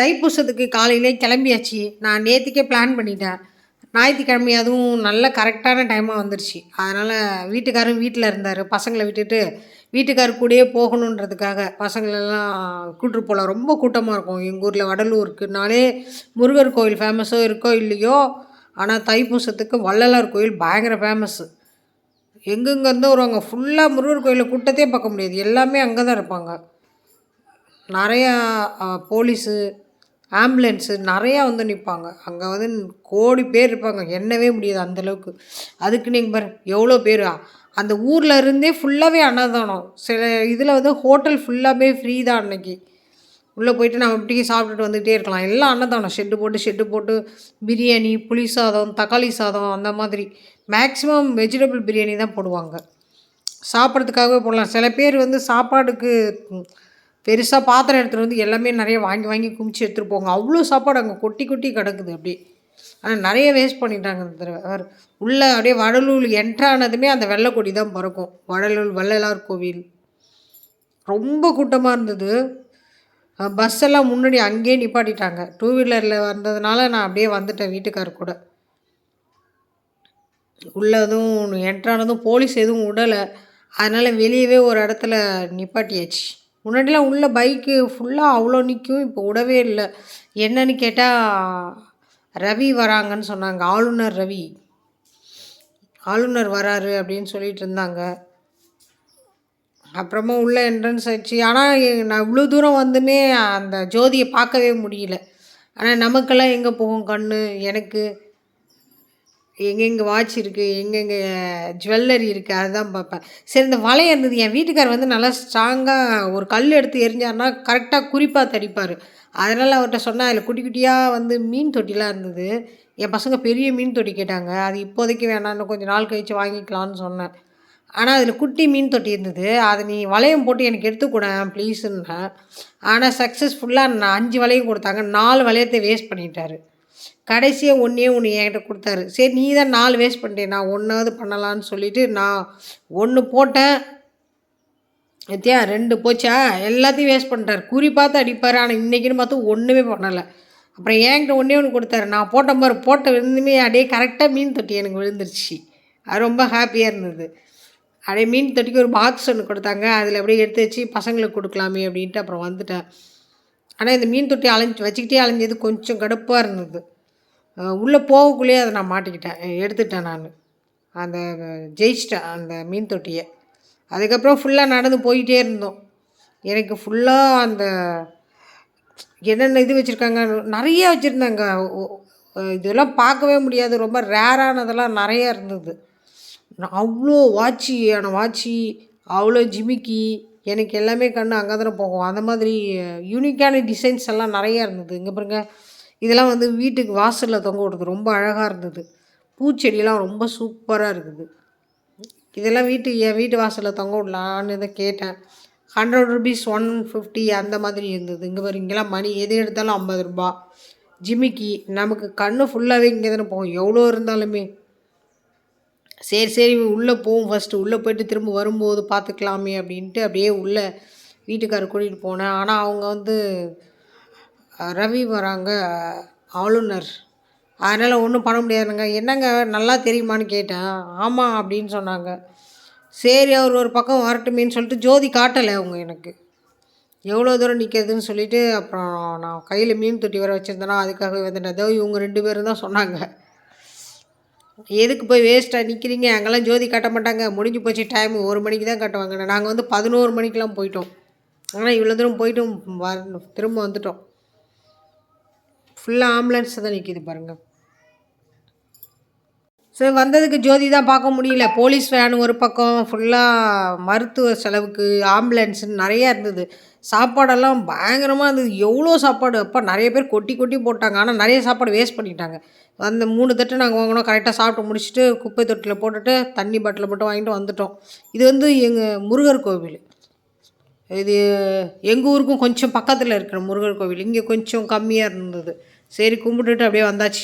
தைப்பூசத்துக்கு காலையிலே கிளம்பியாச்சு. நான் நேற்றுக்கே பிளான் பண்ணிட்டேன். ஞாயிற்றுக்கிழமை அதுவும் நல்ல கரெக்டான டைமாக வந்துருச்சு. அதனால் வீட்டுக்காரரும் வீட்டில் இருந்தார். பசங்களை விட்டுட்டு வீட்டுக்கார் கூடயே போகணுன்றதுக்காக பசங்களெல்லாம் கூட்டு போகலாம் ரொம்ப கூட்டமாக இருக்கும். எங்கள் ஊரில் வடலூருக்குனாலே முருகர் கோயில் ஃபேமஸோ இருக்கோ இல்லையோ? ஆனால் தைப்பூசத்துக்கு வள்ளலார் கோயில் பயங்கர ஃபேமஸ்ஸு எங்கெங்கேருந்து வருவாங்க. ஃபுல்லாக முருகர் கோயிலில் கூட்டத்தையே பார்க்க முடியாது. எல்லாமே அங்கே தான் இருப்பாங்க. நிறையா போலீஸு ஆம்புலன்ஸு நிறையா வந்து நிற்பாங்க. அங்கே வந்து கோடி பேர் இருப்பாங்க. எண்ணவே முடியாது அந்தளவுக்கு அதுக்கு நீங்கள் பாரு எவ்வளோ பேர்? அந்த ஊரில் இருந்தே ஃபுல்லாகவே அன்னதானம். சில இதில் வந்து ஹோட்டல் ஃபுல்லாகவே ஃப்ரீ தான் அன்னைக்கு. உள்ளே போயிட்டு நம்ம இப்படியே சாப்பிட்டுட்டு வந்துகிட்டே இருக்கலாம். எல்லாம் அன்னதானம். ஷெட்டு போட்டு ஷெட்டு போட்டு பிரியாணி புளி சாதம் தக்காளி சாதம் அந்த மாதிரி. மேக்ஸிமம் வெஜிடபிள் பிரியாணி தான் போடுவாங்க. சாப்பிட்றதுக்காகவே போடலாம். சில பேர் வந்து சாப்பாடுக்கு பெருசாக பாத்திரம் எடுத்துகிட்டு வந்து எல்லாமே நிறைய வாங்கி வாங்கி குமிச்சு எடுத்துகிட்டு போங்க. அவ்வளோ சாப்பாடு அங்கே கொட்டி கொட்டி கிடக்குது அப்படி ஆனால் நிறைய வேஸ்ட் பண்ணிட்டாங்க இந்த தடவை. உள்ளே அப்படியே வடலூர் என்ட்ரானதுமே அந்த வெள்ளைக்கொடி தான் பிறக்கும். வடலூர் வள்ளலார் கோவில். ரொம்ப கூட்டமாக இருந்தது. பஸ் எல்லாம் முன்னாடி அங்கேயே நிப்பாட்டிட்டாங்க. டூ வீலரில் வந்ததுனால நான் அப்படியே வந்துட்டேன் வீட்டுக்கார் கூட. உள்ளதும் என்ட்ரானதும் போலீஸ் எதுவும் விடலை அதனால் வெளியவே ஒரு இடத்துல நிப்பாட்டியாச்சு. முன்னாடிலாம் உள்ள பைக்கு ஃபுல்லாக அவ்வளோ நிற்கும் இப்போ விடவே இல்லை. என்னன்னு கேட்டால் ரவி வராங்கன்னு சொன்னாங்க. ஆளுநர் ரவி. ஆளுநர் வராரு அப்படின்னு சொல்லிட்டு இருந்தாங்க. அப்புறமா உள்ள என்ட்ரன்ஸ் ஆச்சு ஆனால் நான் இவ்வளோ தூரம் வந்துமே அந்த ஜோதியை பார்க்கவே முடியல. ஆனால் நமக்கெல்லாம் எங்கே போகும் கண் எனக்கு எங்கெங்கே வாட்ச் இருக்குது எங்கெங்கே ஜுவல்லரி இருக்குது அதுதான் பார்ப்பேன். சரி இந்த வளையம் இருந்தது என் வீட்டுக்கார் வந்து நல்லா ஸ்ட்ராங்காக ஒரு கல் எடுத்து எரிஞ்சார்னா கரெக்டாக குறிப்பாக தடிப்பார். அதனால் அவர்கிட்ட சொன்னால் அதில் குட்டி குட்டியாக வந்து மீன் தொட்டிலாம் இருந்தது. என் பசங்க பெரிய மீன் தொட்டி கேட்டாங்க. அது இப்போதைக்கு வேணான்னு கொஞ்சம் நாள் கழித்து வாங்கிக்கலான்னு சொன்னேன். ஆனால் அதில் குட்டி மீன் தொட்டி இருந்தது. அதை நீ வளையம் போட்டு எனக்கு எடுத்துக்கூடேன் ப்ளீஸுன்னேன் ஆனால் சக்ஸஸ்ஃபுல்லாக நான் அஞ்சு வளையம் கொடுத்தாங்க. நாலு வளையத்தை வேஸ்ட் பண்ணிட்டாரு. கடைசியாக ஒன்றே ஒன்று என்கிட்ட கொடுத்தாரு. சரி நீ தான் நாலு வேஸ்ட் பண்ணிட்டேன் நான் ஒன்றாவது பண்ணலான்னு சொல்லிவிட்டு நான் ஒன்று போட்டேன். எத்தியா ரெண்டு போச்சா? எல்லாத்தையும் வேஸ்ட் பண்ணிட்டார். குறி பார்த்து அடிப்பார் ஆனால் இன்றைக்கின்னு பார்த்து ஒன்றுமே பண்ணலை. அப்புறம் என்கிட்ட ஒன்றே ஒன்று கொடுத்தாரு. நான் போட்ட மாதிரி போட்ட விழுந்துமே அப்படியே கரெக்டாக மீன் தொட்டி எனக்கு விழுந்துருச்சு. அது ரொம்ப ஹாப்பியாக இருந்தது. அப்படியே மீன் தொட்டிக்கு ஒரு பாக்ஸ் ஒன்று கொடுத்தாங்க. அதில் அப்படியே எடுத்து வச்சு பசங்களுக்கு கொடுக்கலாமே அப்படின்ட்டு அப்புறம் வந்துட்டேன். ஆனால் இந்த மீன் தொட்டி அலைஞ்சி வச்சுக்கிட்டே அலைஞ்சது கொஞ்சம் கடுப்பாக இருந்தது. உள்ளே போகக்குள்ளேயே அதை நான் மாட்டிக்கிட்டேன். எடுத்துட்டேன் நான். அந்த ஜெயிச்சிட்டேன் அந்த மீன் தொட்டியை. அதுக்கப்புறம் ஃபுல்லாக நடந்து போயிட்டே இருந்தோம். எனக்கு ஃபுல்லாக அந்த என்னென்ன இது வச்சுருக்காங்க நிறைய வச்சுருந்தாங்க. இதெல்லாம் பார்க்கவே முடியாது. ரொம்ப ரேரானதெல்லாம் நிறையா இருந்தது. அவ்வளோ வாட்சியான வாட்சி அவ்வளோ ஜிமிக்கி எனக்கு எல்லாமே கண்ணு அங்கே தானே போகும். அந்த மாதிரி யூனிக்கான டிசைன்ஸ் எல்லாம் நிறையா இருந்தது. இங்கே பாருங்க இதெல்லாம் வந்து வீட்டுக்கு வாசலில் தொங்க விடுறது ரொம்ப அழகாக இருந்தது. பூச்செடியெலாம் ரொம்ப சூப்பராக இருக்குது. இதெல்லாம் வீட்டு என் வீட்டு வாசலில் தொங்க விடலான்னு இதை கேட்டேன். ஹண்ட்ரட் ருபீஸ் ஒன் ஃபிஃப்டி அந்த மாதிரி இருந்தது. இங்கே பாரு இங்கெல்லாம் மணி எது எடுத்தாலும் ஐம்பது ரூபா ஜிமிக்கி நமக்கு கண் ஃபுல்லாகவே இங்கே தானே போகும். எவ்வளோ இருந்தாலுமே. சரி சரி உள்ளே போவோம் ஃபஸ்ட்டு உள்ளே போயிட்டு திரும்ப வரும்போது பார்த்துக்கலாமே அப்படின்ட்டு அப்படியே உள்ளே வீட்டுக்காரர் கூட்டிகிட்டு போனேன். ஆனால் அவங்க வந்து ரவி வராங்க ஆளுநர். அதனால் ஒன்றும் பண்ண முடியாதுங்க. என்னங்க நல்லா தெரியுமான்னு கேட்டேன். ஆமாம் அப்படின்னு சொன்னாங்க. சரி அவர் ஒரு பக்கம் வரட்டுமேன்னு சொல்லிட்டு ஜோதி காட்டலை அவங்க எனக்கு. எவ்வளோ தூரம் நிற்கிறதுன்னு சொல்லிவிட்டு அப்புறம் நான் கையில் மீன் தொட்டி வர வச்சுருந்தேன்னா அதுக்காக வந்துட்டேன். அதோ இவங்க ரெண்டு பேரும் தான் சொன்னாங்க. எதுக்கு போய் வேஸ்ட்டாக நிற்கிறீங்க அங்கெல்லாம் ஜோதி காட்ட மாட்டாங்க. முடிஞ்சு போச்சு டைம் ஒரு மணிக்கு தான் காட்டுவாங்க. நாங்கள் வந்து பதினோரு மணிக்கெலாம் போயிட்டோம். ஆனால் இவ்வளோ தூரம் போயிட்டும். வர திரும்ப வந்துட்டோம். ஃபுல்லாக ஆம்புலன்ஸ் தான் நிற்கிது பாருங்கள் சரி வந்ததுக்கு ஜோதி தான் பார்க்க முடியல. போலீஸ் வேன் ஒரு பக்கம். ஃபுல்லாக மருத்துவ செலவுக்கு ஆம்புலன்ஸுன்னு நிறையா இருந்தது. சாப்பாடெல்லாம் பயங்கரமாக இருந்தது. எவ்வளோ சாப்பாடு? அப்போ நிறைய பேர் கொட்டி கொட்டி போட்டாங்க. ஆனால் நிறைய சாப்பாடு வேஸ்ட் பண்ணிட்டாங்க. அந்த மூணு தட்டு நாங்கள் வாங்கினோம். கரெக்டாக சாப்பிட்டு முடிச்சுட்டு குப்பை தொட்டியில் போட்டுட்டு தண்ணி பாட்டில் மட்டும் வாங்கிட்டு வந்துட்டோம். இது வந்து எங்கள் முருகர் கோவில். இது எங்கள் ஊருக்கும் கொஞ்சம் பக்கத்தில் இருக்கிற முருகர் கோவில். இங்கே கொஞ்சம் கம்மியாக இருந்தது. சரி கும்பிட்டுட்டு அப்படியே வந்தாச்சு.